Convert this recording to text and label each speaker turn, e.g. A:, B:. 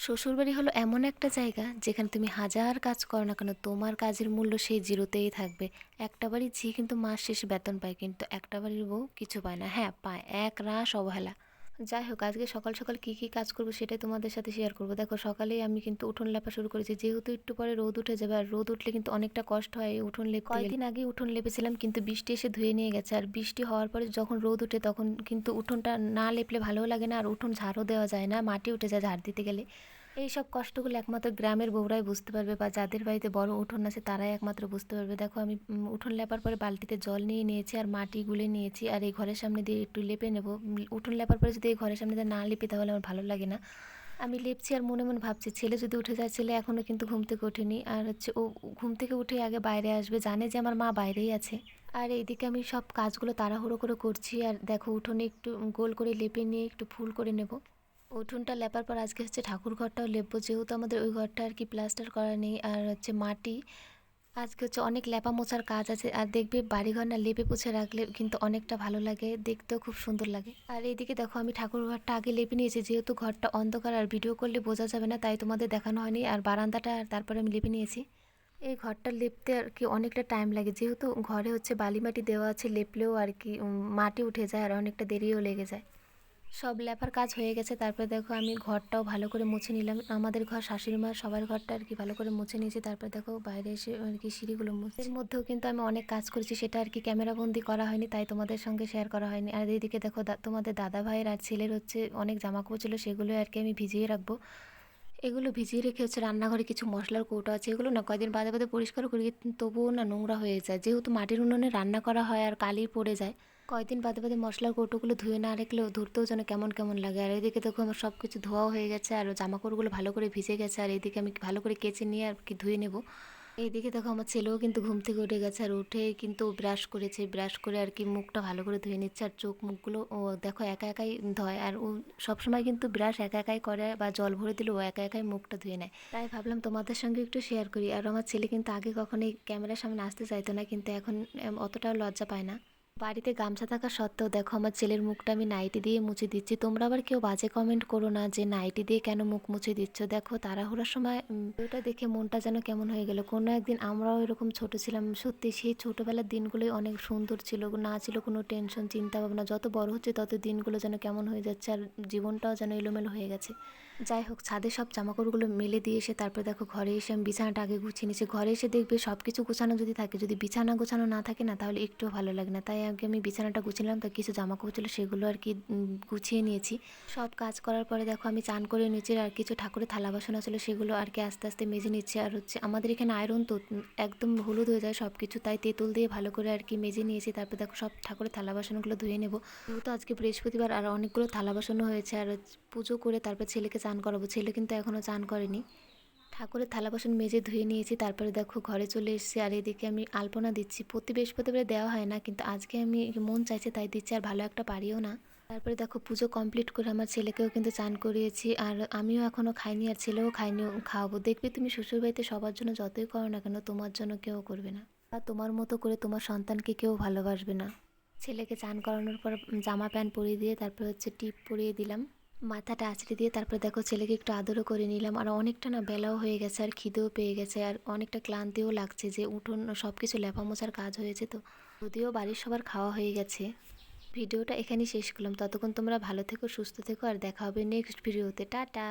A: শ্বশুরবাড়ি হলো এমন একটা জায়গা যেখানে তুমি হাজার কাজ করো না কেন, তোমার কাজের মূল্য সেই জিরোতেই থাকবে। একটা বাড়ির ঝি কিন্তু মাস শেষে বেতন পায়, কিন্তু একটা বাড়ির বউ কিছু পায় না। হ্যাঁ পায়। এক রাস অবহেলা। যাই হোক, আজকে সকাল সকাল কী কী কাজ করব সেটাই তোমাদের সাথে শেয়ার করব। দেখো, সকালেই আমি কিন্তু উঠোন লেপা শুরু করেছি। যেহেতু একটু পরে রোদ উঠে যাবে, আর রোদ উঠলে কিন্তু অনেকটা কষ্ট হয় এই উঠোন লেপ কয়েকদিন আগে উঠোন লেপেছিলাম, কিন্তু বৃষ্টি এসে ধুয়ে নিয়ে গেছে। আর বৃষ্টি হওয়ার পরে যখন রোদ উঠে, তখন কিন্তু উঠোনটা না লেপলে ভালোও লাগে না, আর উঠোন ঝাড়ও দেওয়া যায় না, মাটি উঠে যায় ঝাড় দিতে গেলে। এই সব কষ্টগুলো একমাত্র গ্রামের বউরাই বুঝতে পারবে বা যাদের বাড়িতে বড় উঠোন আছে তারাই একমাত্র বুঝতে পারবে। দেখো, আমি উঠোন লেপার পরে বালতিতে জল নিয়ে নিয়েছি আর মাটি গুলে নিয়েছি আর এই ঘরের সামনে দিয়ে একটু লেপে নেব। উঠোন লেপার পরে যদি এই ঘরের সামনে দিয়ে না লেপি তাহলে আমার ভালো লাগে না। আমি লেপছি আর মনে মনে ভাবছি, ছেলে যদি উঠে যায়, ছেলে এখনও কিন্তু ঘুম থেকে ওঠেনি। আর হচ্ছে ও ঘুম থেকে উঠে আগে বাইরে আসবে, জানে যে আমার মা বাইরেই আছে। আর এইদিকে আমি সব কাজগুলো তাড়াহুড়ো করে করছি আর দেখো, উঠোনে একটু গোল করে লেপে নিয়ে একটু ফুল করে নেব। উঠোনটা লেপার পর আজকে হচ্ছে ঠাকুর ঘরটাও লেপবো, যেহেতু আমাদের ওই ঘরটা আর কি প্লাস্টার করা নেই, আর হচ্ছে মাটি। আজকে হচ্ছে অনেক লেপা মোছার কাজ আছে, আর দেখবে বাড়িঘর না লেপে পুছে রাখলে কিন্তু অনেকটা ভালো লাগে, দেখতেও খুব সুন্দর লাগে। আর এইদিকে দেখো আমি ঠাকুর ঘরটা আগে লেপে নিয়েছি, যেহেতু ঘরটা অন্ধকার আর ভিডিও করলে বোঝা যাবে না, তাই তোমাদের দেখানো হয়নি, আর বারান্দাটা আর তারপরে আমি লেপে নিয়েছি। এই ঘরটা লেপতে আর কি অনেকটা টাইম লাগে, যেহেতু ঘরে হচ্ছে বালি মাটি দেওয়া আছে, লেপলেও আর কি মাটি উঠে যায় আর অনেকটা দেরিও লেগে যায়। সব লেপার কাজ হয়ে গেছে, তারপরে দেখো আমি ঘরটাও ভালো করে মুছে নিলাম। আমাদের ঘর, শাশুড়ি মা সবার ঘরটা আর কি ভালো করে মুছে নিয়েছি, তারপর দেখো বাইরে এসে আর কি সিঁড়িগুলো মুছে এর মধ্যেও কিন্তু আমি অনেক কাজ করেছি, সেটা আর কি ক্যামেরা বন্দি করা হয়নি, তাই তোমাদের সঙ্গে শেয়ার করা হয়নি। আর এইদিকে দেখো তোমাদের দাদা ভাইয়ের আর ছেলের হচ্ছে অনেক জামা কাপড় ছিল, সেগুলো আর কি আমি ভিজিয়ে রাখব। এগুলো ভিজিয়ে রেখে হচ্ছে রান্নাঘরে কিছু মশলার কৌটো আছে, এগুলো না কয়দিন বাদে বাদে পরিষ্কার করি তবুও না নোংরা হয়ে যায়। যেহেতু মাটির উনুনে রান্না করা হয় আর কালি পড়ে যায় কয়দিন বাদে বাদে মশলার কৌটোগুলো ধুয়ে না রাখলেও ধরতেও যেন কেমন কেমন লাগে। আর এদিকে দেখো আমার সব কিছু ধোয়াও হয়ে গেছে আর জামা কাপড়গুলো ভালো করে ভিজে গেছে আর এদিকে আমি ভালো করে কেচে নিয়ে আর কি ধুয়ে নেব। এইদিকে দেখো আমার ছেলেও কিন্তু ঘুম থেকে উঠে গেছে আর উঠে কিন্তু ব্রাশ করেছে। ব্রাশ করে আর কি মুখটা ভালো করে ধুয়ে নিচ্ছে আর চোখ মুখগুলো ও দেখো একা একাই ধয় আর ও সবসময় কিন্তু ব্রাশ একা একাই করে বা জল ভরে দিলে ও একা একাই মুখটা ধুয়ে নেয়। তাই ভাবলাম তোমাদের সঙ্গে একটু শেয়ার করি। আর আমার ছেলে কিন্তু আগে কখনোই ক্যামেরার সামনে আসতে চাইতো না কিন্তু এখন অতটাও লজ্জা পায় না। বাড়িতে গামছা থাকা সত্ত্বেও দেখো আমার ছেলের মুখটা আমি নাইটি দিয়ে মুছে দিচ্ছি। তোমরা আবার কেউ বাজে কমেন্ট করো না যে নাইটি দিয়ে কেন মুখ মুছে দিচ্ছ? দেখো তাড়াহুড়োর সময় ওটা দেখে মনটা যেন কেমন হয়ে গেল। কোনো একদিন আমরাও এরকম ছোট ছিলাম। সত্যি সেই ছোটোবেলার দিনগুলোই অনেক সুন্দর ছিল। না ছিল কোনো টেনশন চিন্তা ভাবনা। যত বড় হচ্ছে তত দিনগুলো যেন কেমন হয়ে যাচ্ছে। আর জীবনটাও যেন এলোমেলো হয়ে গেছে। যাই হোক ছাদে সব জামাকাপড়গুলো মেলে দিয়ে এসে তারপরে দেখো ঘরে এসে আমি বিছানাটা আগে গুছিয়ে নিয়েছি। ঘরে এসে দেখবে সব কিছু গোছানো যদি থাকে, যদি বিছানা গোছানো না থাকে না, তাহলে একটুও ভালো লাগে না। তাই আগে আমি বিছানাটা গুছিয়ে নিলাম তাই কিছু জামা কাপড় ছিল সেগুলো আর কি গুছিয়ে নিয়েছি। সব কাজ করার পরে দেখো আমি চান করে নিচে আর কিছু ঠাকুরের থালা বাসন ছিল সেগুলো আর কি আস্তে আস্তে মেজে নিচ্ছে। আর হচ্ছে আমাদের এখানে আয়রন তো একদম হলুদ হয়ে যায় সব কিছু তাই তেঁতুল দিয়ে ভালো করে আর কি মেজে নিয়েছি। তারপর দেখো সব ঠাকুরের থালা বাসনগুলো ধুয়ে নেব। যেহেতু আজকে বৃহস্পতিবার আর অনেকগুলো থালা বাসনও হয়েছে, আর পুজো করে তারপর ছেলেকে চান করাবো। ছেলে কিন্তু এখনও চান করেনি। ঠাকুরের থালা বাসন মেজে ধুয়ে নিয়েছি, তারপরে দেখো ঘরে চলে এসেছি আর এদিকে আমি আলপনা দিচ্ছি। প্রতি বৃহস্পতিবারে দেওয়া হয় না, কিন্তু আজকে আমি মন চাইছে তাই দিচ্ছি আর ভালো একটা পারিও না। তারপরে দেখো পুজো কমপ্লিট করে আমার ছেলেকেও কিন্তু চান করিয়েছি আর আমিও এখনও খাইনি আর ছেলেও খাইনি, খাওয়াবো। দেখবে তুমি শ্বশুরবাড়িতে সবার জন্য যতই করো না কেন, তোমার জন্য কেউ করবে না। আর তোমার মতো করে তোমার সন্তানকে কেউ ভালোবাসবে না। ছেলেকে চান করানোর পর জামা প্যান্ট পরিয়ে দিয়ে তারপর হচ্ছে টিপ পরিয়ে দিলাম। মাথাটা আঁচড়ে দিয়ে তারপর দেখো ছেলেকে একটু আদরও করে নিলাম। আর অনেকটা না বেলাও হয়ে গেছে, আর খিদেও পেয়ে গেছে, আর অনেকটা ক্লান্তিও লাগছে যে উঠোন সব কিছু লেপা মোছার কাজ হয়েছে তো। যদিও বাড়ির সবার খাওয়া হয়ে গেছে। ভিডিওটা এখানেই শেষ করলাম। ততক্ষণ তোমরা ভালো থেকো, সুস্থ থেকো, আর দেখা হবে নেক্সট ভিডিওতে টাটা!